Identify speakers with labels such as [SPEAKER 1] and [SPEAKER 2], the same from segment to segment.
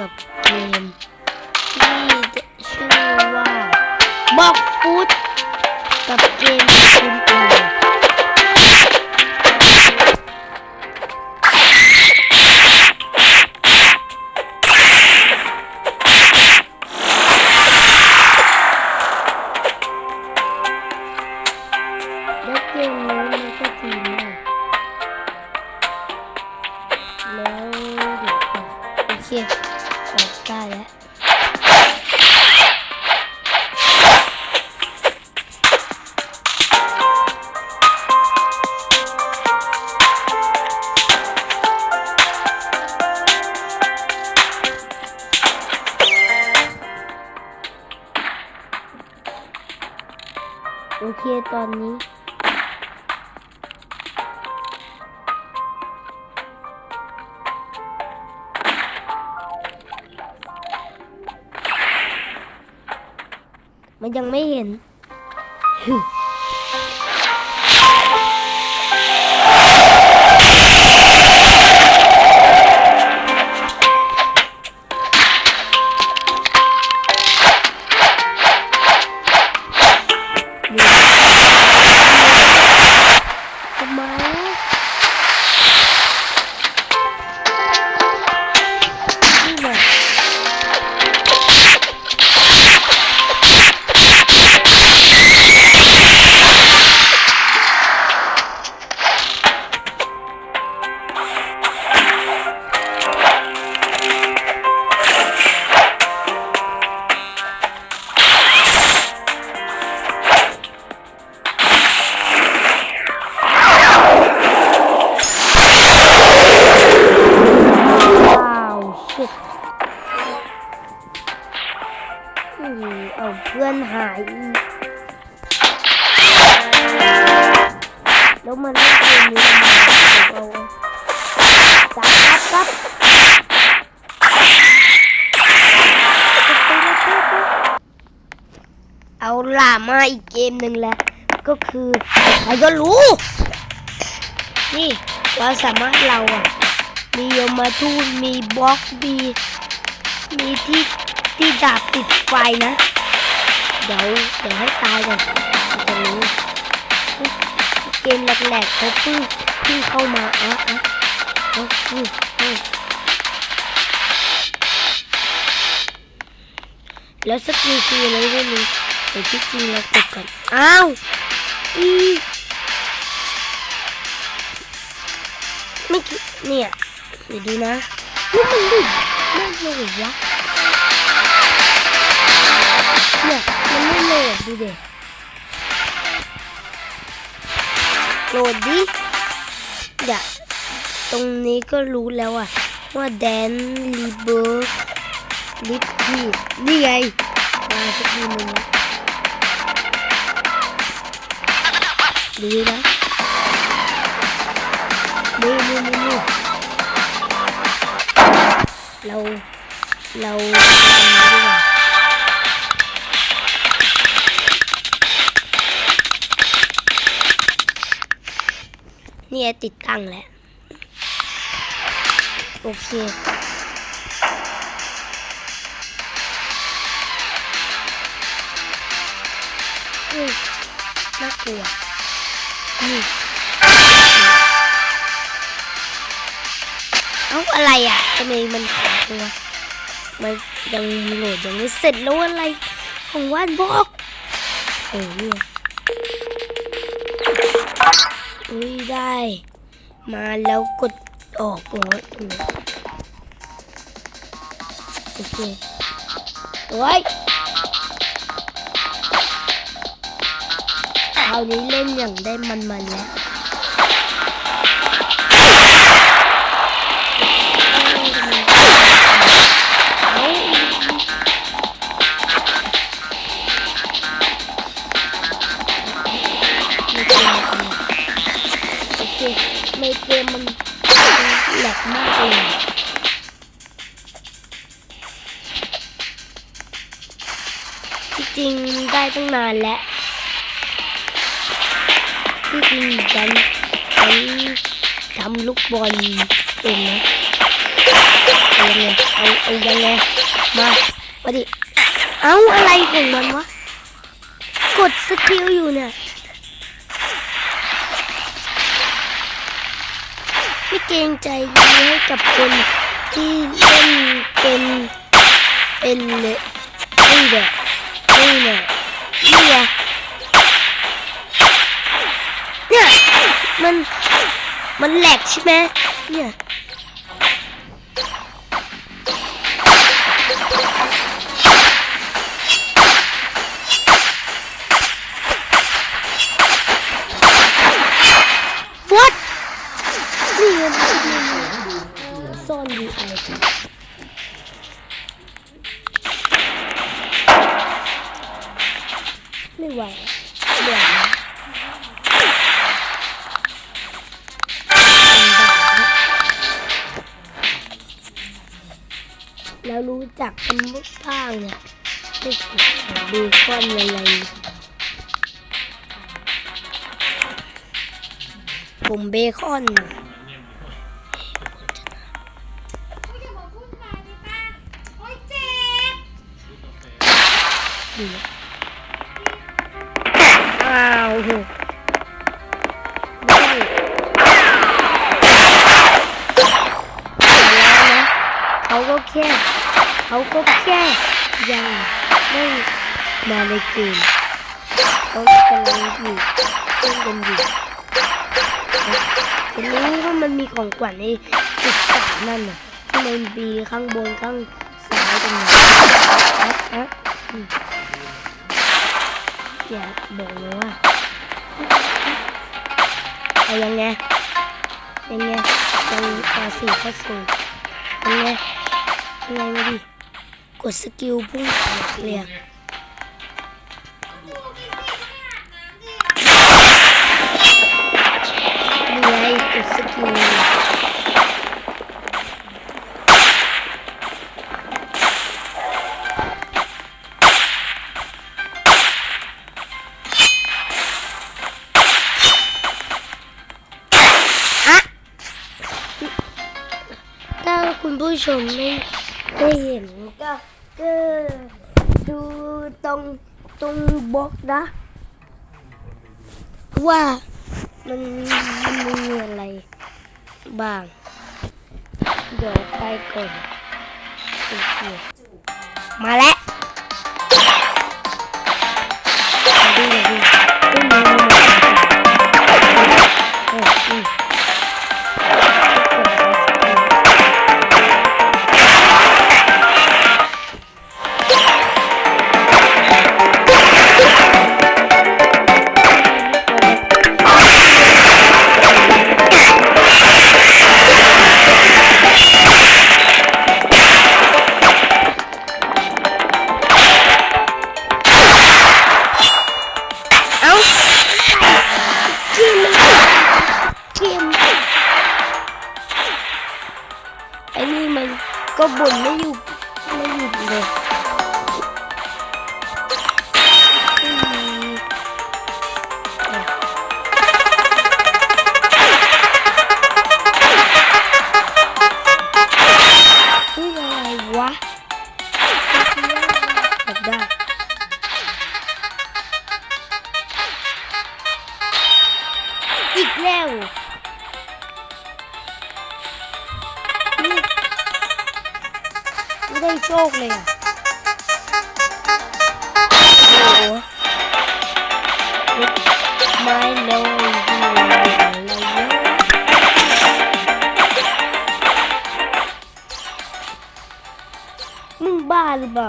[SPEAKER 1] กับเกมที่ชื่อว่าบอกฟุตกับเกมคุณ เคตอนนี้ มันยังไม่เห็น ล่ะมาอีกเกมหนึ่งแล้ว ก็คือใครก็รู้ นี่เราสามารถเราอะมีโยมาทูนมีบล็อกมีมีที่ที่ดาบติดไฟนะ เดี๋ยวเดี๋ยวให้ตายก่อนจะรู้เกมแหลกๆเขาเพิ่งเพิ่งเข้ามาอะอะเอาอืมอืมแล้วสกิลคืออะไรไม่รู้ แต่ที่จริงเรากดก่อน อ้าว อีไม่คิดเนี่ย เดี๋ยวดูนะนี่มันดิไม่เลยวะเนี่ยมันไม่เลยดูเด็โหลดดิอย่าตรงนี้ก็รู้แล้วอะว่าแดนรีเบิร์ลิฟที่นี่ไงมาสักทีนึงนะ ดูนะนี่นี่นี่นเรา เราทำนี้ดีกว่าเนี่ยติดตั้งแล้ว โอเคน่ากลัว เอ้าอะไรอะทำไมมันขายตัวมันยังโหลดยังไม่เสร็จแล้วอะไร ของว่านบอกโอ้ยอุ้ยได้ มาแล้วกดออกหัวโอเคโอ้ย ราวนี้เล่นอย่างได้มันๆแล้วไม่เกมมันโอเคไม่เกมมันแหลกมากเลยจริงได้ตั้งนานแล้ว ฉันฉันทำลูกบอลเองนะเอายังไงเอาเอายังไงมามาดิเอาอะไรของมันวะกดสกิลอยู่เนี่ยไม่เกรงใจให้กับคนที่เล่นเป็นเป็นเลยนี่แหละนี่แหละนี่ไงเนี่ย มัน มันแหลกใช่ไหมเนี่ย แล้วรู้จักคำว่าบ้างเนี่ยไม่ถูกเบคอนอะไรผมเบคอน
[SPEAKER 2] โอ้ยอย่ามาพูดมาดิป้าโอ้เจ็บ
[SPEAKER 1] ว้าวโหเขาก็แค่ เขาก็แค่ยังไม่มาในเกมเขากำลังอยู่เล่นกันอยู่ทีนี้ว่ามันมีของขวัญในจุดสามนั่นน่ะที่มันมีข้างบนข้างซ้ายตรงนี้ฮะฮะอย่าบอกเลยว่าเอายังไงยังไงยังต่อสี่ข้อสูยังไงยังไงมาดิ กดสกิลพุ่งออ กเลยอะ
[SPEAKER 2] ดูดิสิได้
[SPEAKER 1] เห็นก็ก็ดูตรงตรงบล็อกนะ ว่ามันมันมีอะไรบ้าง เดี๋ยวไปก่อนมาแล้ว มึงบ้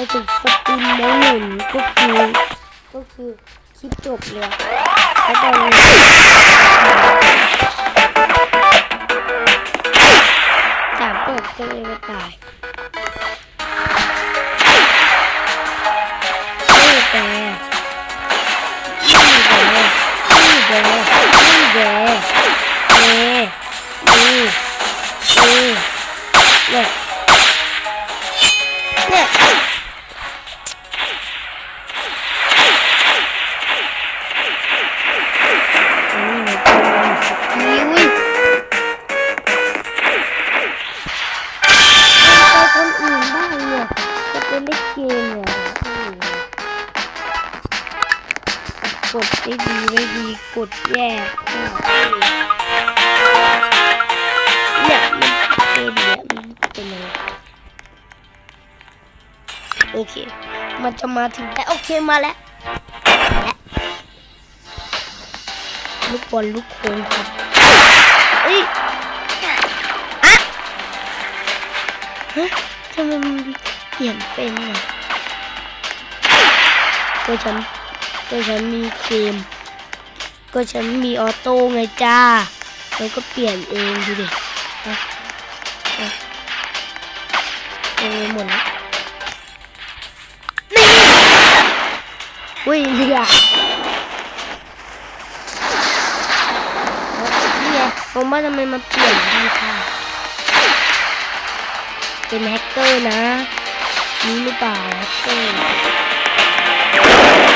[SPEAKER 1] ถ้าถึงสปินแล้วหนึ่งก็คือ ก็คือคลิปจบเลยแล้วตอนนี้สามก็ก็เลยไม่ตายนี่แกนี่แกนี่แกนี่แก อเค มันจะมาถึงแล้วโอเคมาแล้วแล้วลูกบอลลูกโค้งครับเอ้ยอะฮะทำไมมันเปลี่ยนเป็นอะก็ฉันก็ฉันมีเกมก็ฉันมีออโต้ไงจ้าแล้วก็เปลี่ยนเองดูดิฮะฮะเออหมดแล้ว อุ้ยเรือนี่ไงผมว่าทำไมมันเปลี่ยนด้านค่ะเป็นแฮกเกอร์นะ นี่หรือเปล่าแฮกเกอร์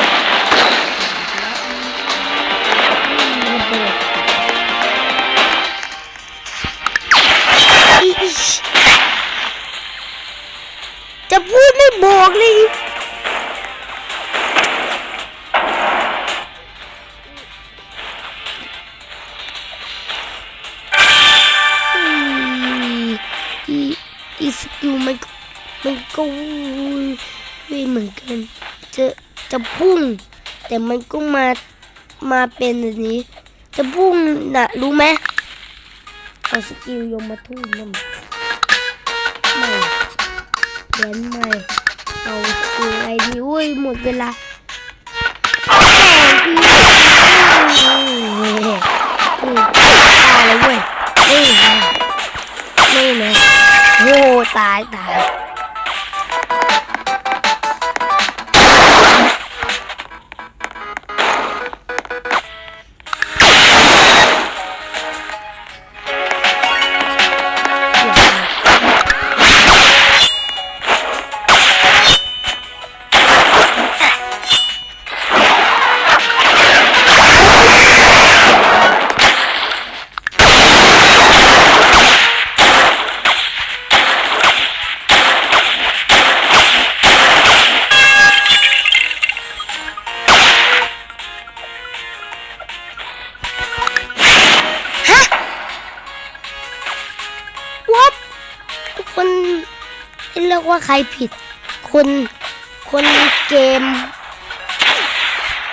[SPEAKER 1] จะพุ่ง แต่มันก็มามาเป็นแบบนี้ จะพุ่งนะรู้ไหมเอาสกิลยมมาทุ่มมันไม่เขียนใหม่เอาสกิลไอดีอุ้ยหมดเวลาตายแล้วเว้ยนี่ไงนี่นะโอ้ตายตาย ว่าใครผิด คนคนเกม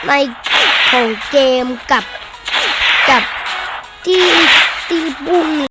[SPEAKER 1] ในของเกมกับกับที่ที่บุ้ง